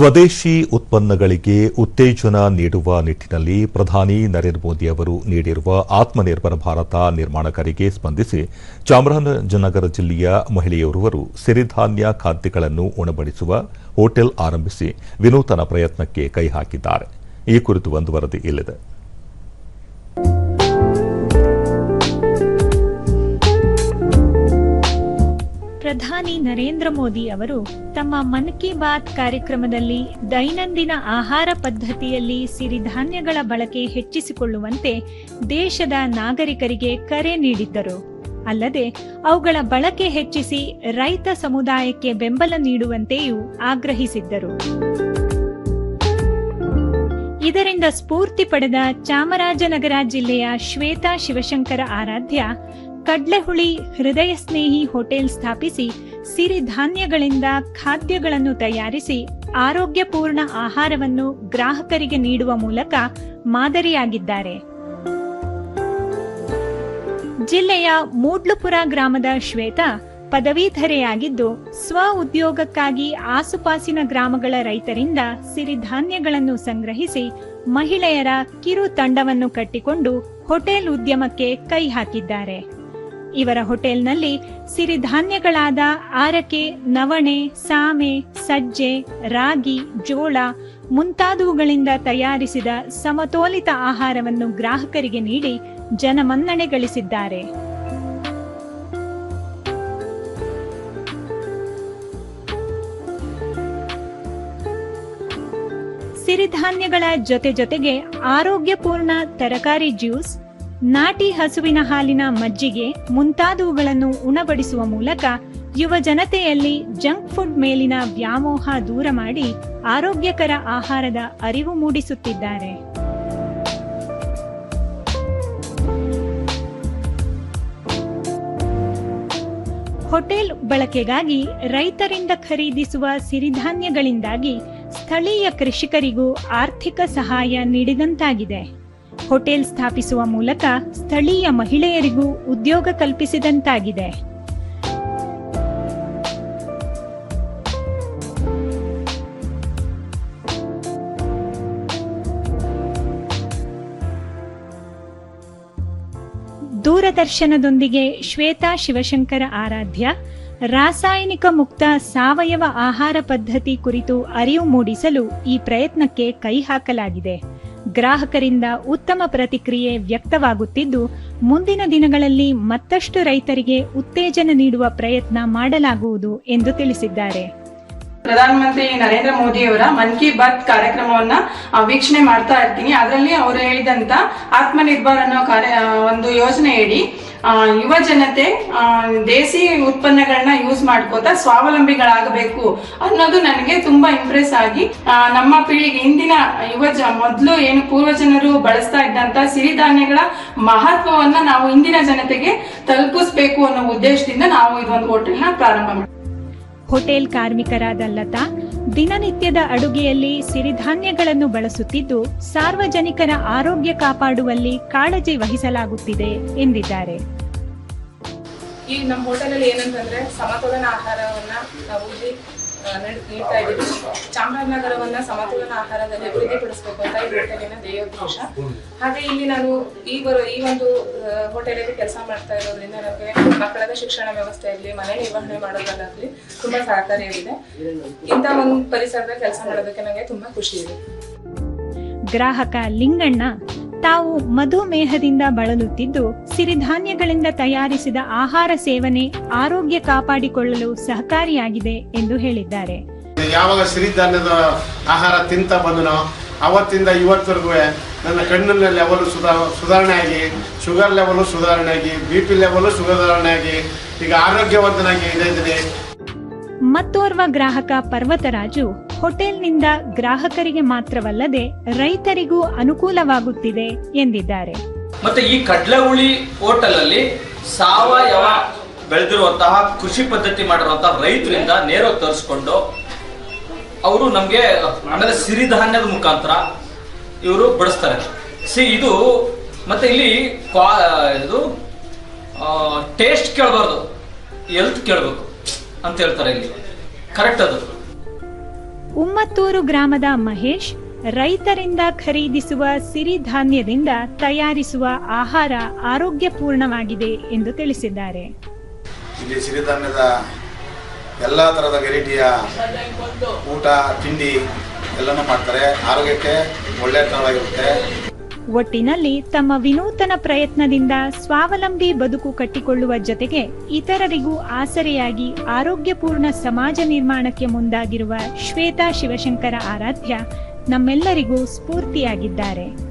ಸ್ವದೇಶಿ ಉತ್ಪನ್ನಗಳಿಗೆ ಉತ್ತೇಜನ ನೀಡುವ ನಿಟ್ಟಿನಲ್ಲಿ ಪ್ರಧಾನಿ ನರೇಂದ್ರ ಮೋದಿ ಅವರು ನೀಡಿರುವ ಆತ್ಮನಿರ್ಭರ ಭಾರತ ನಿರ್ಮಾಣಕರಿಗೆ ಸ್ಪಂದಿಸಿ ಚಾಮರಾಜನಗರ ಜಿಲ್ಲೆಯ ಮಹಿಳೆಯೋರ್ವರು ಸಿರಿಧಾನ್ಯ ಖಾದ್ಯಗಳನ್ನು ಉಣಬಡಿಸುವ ಹೋಟೆಲ್ ಆರಂಭಿಸಿ ವಿನೂತನ ಪ್ರಯತ್ನಕ್ಕೆ ಕೈ ಹಾಕಿದ್ದಾರೆ. ಈ ಕುರಿತು ಒಂದು ವರದಿ ಇಲ್ಲಿದೆ. ಪ್ರಧಾನಿ ನರೇಂದ್ರ ಮೋದಿ ಅವರು ತಮ್ಮ ಮನ್ ಕಿ ಬಾತ್ ಕಾರ್ಯಕ್ರಮದಲ್ಲಿ ದೈನಂದಿನ ಆಹಾರ ಪದ್ಧತಿಯಲ್ಲಿ ಸಿರಿಧಾನ್ಯಗಳ ಬಳಕೆ ಹೆಚ್ಚಿಸಿಕೊಳ್ಳುವಂತೆ ದೇಶದ ನಾಗರಿಕರಿಗೆ ಕರೆ ನೀಡಿದ್ದರು. ಅಲ್ಲದೆ ಅವುಗಳ ಬಳಕೆ ಹೆಚ್ಚಿಸಿ ರೈತ ಸಮುದಾಯಕ್ಕೆ ಬೆಂಬಲ ನೀಡುವಂತೆಯೂ ಆಗ್ರಹಿಸಿದ್ದರು. ಇದರಿಂದ ಸ್ಫೂರ್ತಿ ಪಡೆದ ಚಾಮರಾಜನಗರ ಜಿಲ್ಲೆಯ ಶ್ವೇತಾ ಶಿವಶಂಕರ ಆರಾಧ್ಯ ಕಡ್ಲೆಹುಳಿ ಹೃದಯ ಸ್ನೇಹಿ ಹೋಟೆಲ್ ಸ್ಥಾಪಿಸಿ ಸಿರಿಧಾನ್ಯಗಳಿಂದ ಖಾದ್ಯಗಳನ್ನು ತಯಾರಿಸಿ ಆರೋಗ್ಯಪೂರ್ಣ ಆಹಾರವನ್ನು ಗ್ರಾಹಕರಿಗೆ ನೀಡುವ ಮೂಲಕ ಮಾದರಿಯಾಗಿದ್ದಾರೆ. ಜಿಲ್ಲೆಯ ಮೂಡ್ಲುಪುರ ಗ್ರಾಮದ ಶ್ವೇತಾ ಪದವೀಧರೆಯಾಗಿದ್ದು, ಸ್ವ ಉದ್ಯೋಗಕ್ಕಾಗಿ ಆಸುಪಾಸಿನ ಗ್ರಾಮಗಳ ರೈತರಿಂದ ಸಿರಿಧಾನ್ಯಗಳನ್ನು ಸಂಗ್ರಹಿಸಿ ಮಹಿಳೆಯರ ಕಿರು ತಂಡವನ್ನು ಕಟ್ಟಿಕೊಂಡು ಹೋಟೆಲ್ ಉದ್ಯಮಕ್ಕೆ ಕೈ ಹಾಕಿದ್ದಾರೆ. ಇವರ ಹೋಟೆಲ್ನಲ್ಲಿ ಸಿರಿಧಾನ್ಯಗಳಾದ ಆರಕೆ, ನವಣೆ, ಸಾಮೆ, ಸಜ್ಜೆ, ರಾಗಿ, ಜೋಳ ಮುಂತಾದವುಗಳಿಂದ ತಯಾರಿಸಿದ ಸಮತೋಲಿತ ಆಹಾರವನ್ನು ಗ್ರಾಹಕರಿಗೆ ನೀಡಿ ಜನಮನ್ನಣೆ ಗಳಿಸಿದ್ದಾರೆ ಸಿರಿಧಾನ್ಯಗಳ ಜೊತೆ ಜೊತೆಗೆ ಆರೋಗ್ಯಪೂರ್ಣ ತರಕಾರಿ ಜ್ಯೂಸ್ ನಾಟಿ ಹಸುವಿನ ಹಾಲಿನ ಮಜ್ಜಿಗೆ ಮುಂತಾದವುಗಳನ್ನು ಉಣಬಡಿಸುವ ಮೂಲಕ ಯುವ ಜನತೆಯಲ್ಲಿ ಜಂಕ್ ಫುಡ್ ಮೇಲಿನ ವ್ಯಾಮೋಹ ದೂರ ಮಾಡಿ ಆರೋಗ್ಯಕರ ಆಹಾರದ ಅರಿವು ಮೂಡಿಸುತ್ತಿದ್ದಾರೆ. ಹೋಟೆಲ್ ಬಳಕೆಗಾಗಿ ರೈತರಿಂದ ಖರೀದಿಸುವ ಸಿರಿಧಾನ್ಯಗಳಿಂದಾಗಿ ಸ್ಥಳೀಯ ಕೃಷಿಕರಿಗೂ ಆರ್ಥಿಕ ಸಹಾಯ ನೀಡಿದಂತಾಗಿದೆ. ಹೋಟೆಲ್ ಸ್ಥಾಪಿಸುವ ಮೂಲಕ ಸ್ಥಳೀಯ ಮಹಿಳೆಯರಿಗೂ ಉದ್ಯೋಗ ಕಲ್ಪಿಸಿದಂತಾಗಿದೆ. ದೂರದರ್ಶನದೊಂದಿಗೆ ಶ್ವೇತಾ ಶಿವಶಂಕರ ಆರಾಧ್ಯ, ರಾಸಾಯನಿಕ ಮುಕ್ತ ಸಾವಯವ ಆಹಾರ ಪದ್ಧತಿ ಕುರಿತು ಅರಿವು ಮೂಡಿಸಲು ಈ ಪ್ರಯತ್ನಕ್ಕೆ ಕೈ ಹಾಕಲಾಗಿದೆ. ಗ್ರಾಹಕರಿಂದ ಉತ್ತಮ ಪ್ರತಿಕ್ರಿಯೆ ವ್ಯಕ್ತವಾಗುತ್ತಿದ್ದು ಮುಂದಿನ ದಿನಗಳಲ್ಲಿ ಮತ್ತಷ್ಟು ರೈತರಿಗೆ ಉತ್ತೇಜನ ನೀಡುವ ಪ್ರಯತ್ನ ಮಾಡಲಾಗುವುದು ಎಂದು ತಿಳಿಸಿದ್ದಾರೆ. ಪ್ರಧಾನಮಂತ್ರಿ ನರೇಂದ್ರ ಮೋದಿ ಅವರ ಮನ್ ಕಿ ಬಾತ್ ಕಾರ್ಯಕ್ರಮವನ್ನ ವೀಕ್ಷಣೆ ಮಾಡ್ತಾ ಇರ್ತೀನಿ. ಅದರಲ್ಲಿ ಅವರು ಹೇಳಿದಂತ ಆತ್ಮನಿರ್ಭರ್ ಅನ್ನೋ ಒಂದು ಯೋಜನೆಯಡಿ ಆ, ಯುವ ಜನತೆ ದೇಸಿ ಉತ್ಪನ್ನಗಳನ್ನ ಯೂಸ್ ಮಾಡ್ಕೋತಾ ಸ್ವಾವಲಂಬಿಗಳಾಗಬೇಕು ಅನ್ನೋದು ನನಗೆ ತುಂಬಾ ಇಂಪ್ರೆಸ್ ಆಗಿ ನಮ್ಮ ಪೀಳಿಗೆ ಇಂದಿನ ಯುವ ಜ ಮೊದಲು ಏನು ಪೂರ್ವಜನರು ಬಳಸ್ತಾ ಇದ್ದಂತ ಸಿರಿಧಾನ್ಯಗಳ ಮಹತ್ವವನ್ನ ನಾವು ಇಂದಿನ ಜನತೆಗೆ ತಲುಪಿಸ್ಬೇಕು ಅನ್ನೋ ಉದ್ದೇಶದಿಂದ ನಾವು ಇದೊಂದು ಹೋಟೆಲ್ನ ಪ್ರಾರಂಭ ಮಾಡ್ತೀವಿ ಹೋಟೆಲ್ ಕಾರ್ಮಿಕರಾದ ಲತಾ ದಿನನಿತ್ಯದ ಅಡುಗೆಯಲ್ಲಿ ಸಿರಿಧಾನ್ಯಗಳನ್ನು ಬಳಸುತ್ತಿದ್ದು ಸಾರ್ವಜನಿಕರ ಆರೋಗ್ಯ ಕಾಪಾಡುವಲ್ಲಿ ಕಾಳಜಿ ವಹಿಸಲಾಗುತ್ತಿದೆ ಎಂದಿದ್ದಾರೆ. ಈ ನಮ್ಮ ಹೋಟೆಲಲ್ಲಿ ಏನಂತಂದ್ರೆ ಸಮತೋಲನ ಆಹಾರವನ್ನ ನಾವು ನೀಡ್ತಾ ಇದ್ದೀವಿ ಚಾಮರಾಜನಗರವನ್ನ ಸಮತೋಲನ ಆಹಾರದಲ್ಲಿ ಅಭಿವೃದ್ಧಿಪಡಿಸಬೇಕು ಅಂತ ಈ ಹೋಟೆಲಿನ ಧ್ಯೇಯೋದ್ದೇಶ ಹಾಗೆ ಇಲ್ಲಿ ನಾನು ಈ ಬರೋ ಈ ಒಂದು ಹೋಟೆಲಲ್ಲಿ ಕೆಲಸ ಮಾಡ್ತಾ ಇರೋದ್ರಿಂದ ನನಗೆ ಮಕ್ಕಳದ ಶಿಕ್ಷಣ ವ್ಯವಸ್ಥೆ ಆಗಲಿ ಮನೆ ನಿರ್ವಹಣೆ ಮಾಡೋದ್ರಲ್ಲಾಗಲಿ ತುಂಬಾ ಸಹಕಾರಿಯಾಗಿದೆ ಇಂಥ ಒಂದು ಪರಿಸರದಲ್ಲಿ ಕೆಲಸ ಮಾಡೋದಕ್ಕೆ ನನಗೆ ತುಂಬಾ ಖುಷಿ ಇದೆ. ಗ್ರಾಹಕ ಲಿಂಗಣ್ಣ ತಾವು ಮಧುಮೇಹದಿಂದ ಬಳಲುತ್ತಿದ್ದು ಸಿರಿಧಾನ್ಯಗಳಿಂದ ತಯಾರಿಸಿದ ಆಹಾರ ಸೇವನೆ ಆರೋಗ್ಯ ಕಾಪಾಡಿಕೊಳ್ಳಲು ಸಹಕಾರಿಯಾಗಿದೆ ಎಂದು ಹೇಳಿದ್ದಾರೆ. ಯಾವಾಗ ಸಿರಿಧಾನ್ಯದ ಆಹಾರ ತಿಂತ ಬಂದನೋ ಅವತ್ತಿಂದ ಇವತ್ತರೆಗೂ ನನ್ನ ಕಣ್ಣಿನ ಲೆವೆಲ್ ಸುಧಾ ಸುಧಾರಣೆ ಆಗಿ ಶುಗರ್ ಲೆವೆಲ್ ಸುಧಾರಣೆ ಆಗಿ ಬಿ ಪಿ ಲೆವೆಲ್ ಸುಧಾರಣೆ ಆಗಿ ಈಗ ಆರೋಗ್ಯವಂತನಾಗಿ ಇದೆ ಮತ್ತೋರ್ವ ಗ್ರಾಹಕ ಪರ್ವತರಾಜು ಹೋಟೆಲ್ನಿಂದ ಗ್ರಾಹಕರಿಗೆ ಮಾತ್ರವಲ್ಲದೆ ರೈತರಿಗೂ ಅನುಕೂಲವಾಗುತ್ತಿದೆ ಎಂದಿದ್ದಾರೆ. ಮತ್ತೆ ಈ ಕಡ್ಲೆಹುಳಿ ಹೋಟೆಲ್ ಅಲ್ಲಿ ಸಾವಯವ ಬೆಳೆದಿರುವಂತಹ ಕೃಷಿ ಪದ್ಧತಿ ಮಾಡಿರುವಂತಹ ರೈತರಿಂದ ನೇರ ತರಿಸ್ಕೊಂಡು ಅವರು ನಮಗೆ ಆಮೇಲೆ ಸಿರಿಧಾನ್ಯದ ಮುಖಾಂತರ ಇವರು ಬಡಿಸ್ತಾರೆ ಸಿ ಇದು ಮತ್ತೆ ಇಲ್ಲಿ ಕ್ವಾ, ಇದು ಟೇಸ್ಟ್ ಕೇಳಬಾರ್ದು. ಎಲ್ತ್ ಕೇಳಬೇಕು ಅಂತ ಹೇಳ್ತಾರೆ ಇಲ್ಲಿ. ಕರೆಕ್ಟ್ ಅದು. ಉಮ್ಮತ್ತೂರು ಗ್ರಾಮದ ಮಹೇಶ್ ರೈತರಿಂದ ಖರೀದಿಸುವ ಸಿರಿಧಾನ್ಯದಿಂದ ತಯಾರಿಸುವ ಆಹಾರ ಆರೋಗ್ಯಪೂರ್ಣವಾಗಿದೆ ಎಂದು ತಿಳಿಸಿದ್ದಾರೆ. ಇಲ್ಲಿ ಸಿರಿಧಾನ್ಯದ ಎಲ್ಲ ಥರದ ವೆರೈಟಿಯ ಊಟ, ತಿಂಡಿ ಎಲ್ಲನೂ ಮಾಡ್ತಾರೆ. ಆರೋಗ್ಯಕ್ಕೆ ಒಳ್ಳೆತನವಾಗಿರುತ್ತೆ ಒಟ್ಟಿನಲ್ಲಿ ತಮ್ಮ ವಿನೂತನ ಪ್ರಯತ್ನದಿಂದ ಸ್ವಾವಲಂಬಿ ಬದುಕು ಕಟ್ಟಿಕೊಳ್ಳುವ ಜೊತೆಗೆ ಇತರರಿಗೂ ಆಸರೆಯಾಗಿ ಆರೋಗ್ಯಪೂರ್ಣ ಸಮಾಜ ನಿರ್ಮಾಣಕ್ಕೆ ಮುಂದಾಗಿರುವ ಶ್ವೇತಾ ಶಿವಶಂಕರ ಆರಾಧ್ಯ ನಮ್ಮೆಲ್ಲರಿಗೂ ಸ್ಫೂರ್ತಿಯಾಗಿದ್ದಾರೆ.